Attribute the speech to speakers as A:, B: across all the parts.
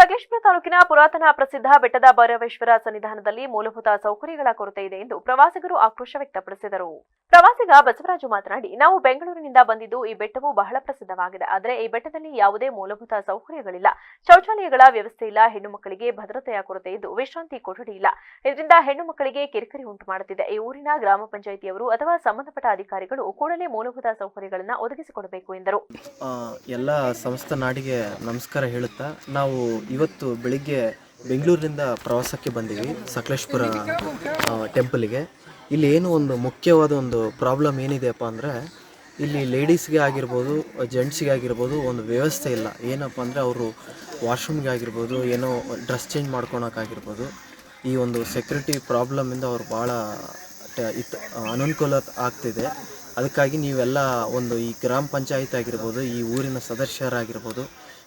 A: ಸಕಲೇಶ್ಪುರ ತಾಲೂಕಿನ ಪುರಾತನ ಪ್ರಸಿದ್ಧ ಬೆಟ್ಟದ ಭೈರವೇಶ್ವರ ಸನ್ನಿಧಾನದಲ್ಲಿ ಮೂಲಭೂತ ಸೌಕರ್ಯಗಳ ಕೊರತೆ ಇದೆ ಎಂದು ಪ್ರವಾಸಿಗರು ಆಕ್ರೋಶ ವ್ಯಕ್ತಪಡಿಸಿದರು. ಪ್ರವಾಸಿಗ ಬಸವರಾಜು ಮಾತನಾಡಿ, ನಾವು ಬೆಂಗಳೂರಿನಿಂದ ಬಂದಿದ್ದು ಈ ಬೆಟ್ಟವು ಬಹಳ ಪ್ರಸಿದ್ಧವಾಗಿದೆ. ಆದರೆ ಈ ಬೆಟ್ಟದಲ್ಲಿ ಯಾವುದೇ ಮೂಲಭೂತ ಸೌಕರ್ಯಗಳಿಲ್ಲ. ಶೌಚಾಲಯಗಳ ವ್ಯವಸ್ಥೆ ಇಲ್ಲ. ಹೆಣ್ಣು ಮಕ್ಕಳಿಗೆ ಭದ್ರತೆಯ ಕೊರತೆ ಇದ್ದು ವಿಶ್ರಾಂತಿ ಕೊಠಡಿ ಇಲ್ಲ. ಇದರಿಂದ ಹೆಣ್ಣು ಮಕ್ಕಳಿಗೆ ಕಿರಿಕಿರಿ ಉಂಟು ಮಾಡುತ್ತಿದೆ. ಈ ಊರಿನ ಗ್ರಾಮ ಪಂಚಾಯಿತಿಯವರು ಅಥವಾ ಸಂಬಂಧಪಟ್ಟ ಅಧಿಕಾರಿಗಳು ಕೂಡಲೇ ಮೂಲಭೂತ ಸೌಕರ್ಯಗಳನ್ನು ಒದಗಿಸಿಕೊಡಬೇಕು ಎಂದರು.
B: ಎಲ್ಲ ಸಂಸ್ಥೆ ನಾಡಿಗೆ ನಮಸ್ಕಾರ ಹೇಳುತ್ತಾ, ನಾವು ಇವತ್ತು ಬೆಳಿಗ್ಗೆ ಬೆಂಗಳೂರಿನಿಂದ ಪ್ರವಾಸಕ್ಕೆ ಬಂದೀವಿ. ಸಕಲೇಶ್ಪುರ ಟೆಂಪಲಿಗೆ ಇಲ್ಲಿ ಏನು ಒಂದು ಮುಖ್ಯವಾದ ಒಂದು ಪ್ರಾಬ್ಲಮ್ ಏನಿದೆಯಪ್ಪ ಅಂದರೆ, ಇಲ್ಲಿ ಲೇಡೀಸ್ಗೆ ಆಗಿರ್ಬೋದು ಜೆಂಟ್ಸ್ಗೆ ಆಗಿರ್ಬೋದು ಒಂದು ವ್ಯವಸ್ಥೆ ಇಲ್ಲ. ಏನಪ್ಪ ಅಂದರೆ ಅವರು ವಾಶ್ರೂಮ್ಗೆ ಆಗಿರ್ಬೋದು, ಏನೋ ಡ್ರೆಸ್ ಚೇಂಜ್ ಮಾಡ್ಕೊಳಕ್ಕಾಗಿರ್ಬೋದು ಈ ಒಂದು ಸೆಕ್ಯೂರಿಟಿ ಪ್ರಾಬ್ಲಮಿಂದ ಅವ್ರು ಭಾಳ ಇತ್ತು ಇತ್ ಅನನುಕೂಲ ಆಗ್ತಿದೆ. ಅದಕ್ಕಾಗಿ ನೀವೆಲ್ಲ ಒಂದು ಈ ಗ್ರಾಮ ಪಂಚಾಯತ್ ಆಗಿರ್ಬೋದು, ಈ ಊರಿನ ಸದಸ್ಯರಾಗಿರ್ಬೋದು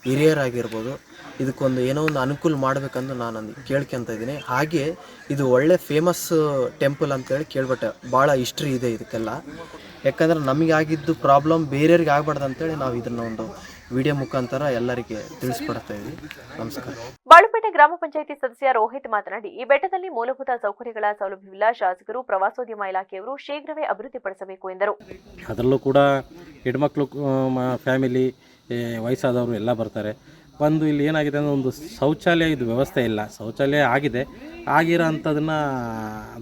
B: ಹಿರಿಯರಾಗಿರ್ಬೋದು ಇದಕ್ಕೊಂದು ಏನೋ ಒಂದು ಅನುಕೂಲ ಮಾಡಬೇಕಂದು ನಾನು ಅಂದು ಕೇಳ್ಕೊತ ಇದ್ದೀನಿ. ಹಾಗೆ ಇದು ಒಳ್ಳೆ ಫೇಮಸ್ ಟೆಂಪಲ್ ಅಂತೇಳಿ ಕೇಳ್ಬಿಟ್ಟೆ. ಭಾಳ ಹಿಸ್ಟ್ರಿ ಇದೆ ಇದಕ್ಕೆಲ್ಲ. ಯಾಕಂದ್ರೆ ನಮಗೆ ಆಗಿದ್ದು ಪ್ರಾಬ್ಲಮ್ ಬೇರೆಯವ್ರಿಗೆ ಆಗ್ಬಾರ್ದು ಅಂತೇಳಿ ನಾವು ಇದನ್ನ ಒಂದು ವಿಡಿಯೋ ಮುಖಾಂತರ ಎಲ್ಲರಿಗೆ ತಿಳಿಸ್ಕೊಡ್ತಾ ಇದ್ದೀವಿ ನಮಸ್ಕಾರ.
A: ಬಾಳುಪೇಟೆ ಗ್ರಾಮ ಪಂಚಾಯಿತಿ ಸದಸ್ಯ ರೋಹಿತ್ ಮಾತನಾಡಿ ಈ ಬೆಟ್ಟದಲ್ಲಿ ಮೂಲಭೂತ ಸೌಕರ್ಯಗಳ ಸೌಲಭ್ಯವಿಲ್ಲ. ಶಾಸಕರು ಪ್ರವಾಸೋದ್ಯಮ ಇಲಾಖೆಯವರು ಶೀಘ್ರವೇ ಅಭಿವೃದ್ಧಿಪಡಿಸಬೇಕು ಎಂದರು.
C: ಅದರಲ್ಲೂ ಕೂಡ ಹೆಣ್ಮಕ್ಳು ಫ್ಯಾಮಿಲಿ ವಯಸ್ಸಾದವರು ಎಲ್ಲ ಬರ್ತಾರೆ. ಬಂದು ಇಲ್ಲಿ ಏನಾಗಿದೆ ಅಂದರೆ ಒಂದು ಶೌಚಾಲಯ ಇದು ವ್ಯವಸ್ಥೆ ಇಲ್ಲ. ಶೌಚಾಲಯ ಆಗಿದೆ. ಆಗಿರೋ ಅಂಥದನ್ನು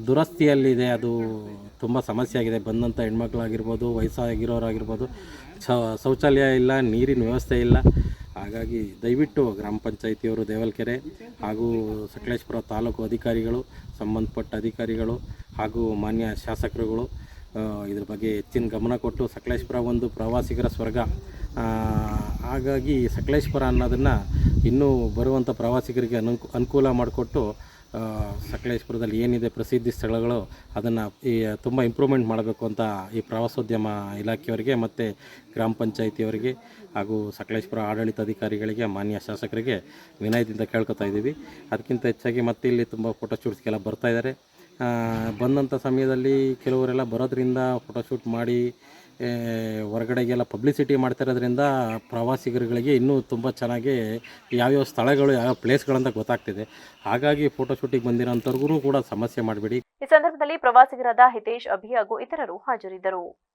C: ದುರಸ್ತಿಯಲ್ಲಿದೆ. ಅದು ತುಂಬ ಸಮಸ್ಯೆ ಆಗಿದೆ. ಬಂದಂಥ ಹೆಣ್ಮಕ್ಳಾಗಿರ್ಬೋದು, ವಯಸ್ಸಾಗಿರೋರಾಗಿರ್ಬೋದು ಶೌಚಾಲಯ ಇಲ್ಲ, ನೀರಿನ ವ್ಯವಸ್ಥೆ ಇಲ್ಲ. ಹಾಗಾಗಿ ದಯವಿಟ್ಟು ಗ್ರಾಮ ಪಂಚಾಯಿತಿಯವರು, ದೇವಲ್ಕೆರೆ ಹಾಗೂ ಸಕಲೇಶ್ಪುರ ತಾಲೂಕು ಅಧಿಕಾರಿಗಳು, ಸಂಬಂಧಪಟ್ಟ ಅಧಿಕಾರಿಗಳು ಹಾಗೂ ಮಾನ್ಯ ಶಾಸಕರುಗಳು ಇದ್ರ ಬಗ್ಗೆ ಹೆಚ್ಚಿನ ಗಮನ ಕೊಟ್ಟು ಸಕಲೇಶ್ಪುರ ಒಂದು ಪ್ರವಾಸಿಗರ ಸ್ವರ್ಗ. ಹಾಗಾಗಿ ಸಕಲೇಶ್ಪುರ ಅನ್ನೋದನ್ನು ಇನ್ನೂ ಬರುವಂಥ ಪ್ರವಾಸಿಗರಿಗೆ ಅನುಕು ಅನುಕೂಲ ಮಾಡಿಕೊಟ್ಟು ಸಕಲೇಶ್ಪುರದಲ್ಲಿ ಏನಿದೆ ಪ್ರಸಿದ್ಧಿ ಸ್ಥಳಗಳು ಅದನ್ನು ಈ ತುಂಬ ಇಂಪ್ರೂವ್ಮೆಂಟ್ ಮಾಡಬೇಕು ಅಂತ ಈ ಪ್ರವಾಸೋದ್ಯಮ ಇಲಾಖೆಯವರಿಗೆ ಮತ್ತು ಗ್ರಾಮ ಪಂಚಾಯಿತಿಯವರಿಗೆ ಹಾಗೂ ಸಕಲೇಶ್ಪುರ ಆಡಳಿತಾಧಿಕಾರಿಗಳಿಗೆ ಮಾನ್ಯ ಶಾಸಕರಿಗೆ ವಿನಯದಿಂದ ಕೇಳ್ಕೊತಾ ಇದ್ದೀವಿ. ಅದಕ್ಕಿಂತ ಹೆಚ್ಚಾಗಿ ಮತ್ತೆ ಇಲ್ಲಿ ತುಂಬ ಫೋಟೋ ಶೂಟ್ಸ್ಗೆಲ್ಲ ಆ, ಬಂದಂಥ ಸಮಯದಲ್ಲಿ ಕೆಲವರೆಲ್ಲ ಬರೋದ್ರಿಂದ ಫೋಟೋಶೂಟ್ ಮಾಡಿ ಹೊರಗಡೆಗೆಲ್ಲ ಪಬ್ಲಿಸಿಟಿ ಮಾಡ್ತಾ ಇರೋದ್ರಿಂದ ಪ್ರವಾಸಿಗರುಗಳಿಗೆ ಇನ್ನೂ ತುಂಬ ಚೆನ್ನಾಗಿ ಯಾವ್ಯಾವ ಸ್ಥಳಗಳು, ಯಾವ್ಯಾವ ಪ್ಲೇಸ್ಗಳಂತ ಗೊತ್ತಾಗ್ತಿದೆ. ಹಾಗಾಗಿ ಫೋಟೋಶೂಟಿಗೆ ಬಂದಿರೋಂಥವ್ರಿಗೂ ಕೂಡ ಸಮಸ್ಯೆ ಮಾಡಬೇಡಿ.
A: ಈ ಸಂದರ್ಭದಲ್ಲಿ ಪ್ರವಾಸಿಗರಾದ ಹಿತೇಶ್ ಅಭಿ ಹಾಗೂ ಇತರರು ಹಾಜರಿದ್ದರು.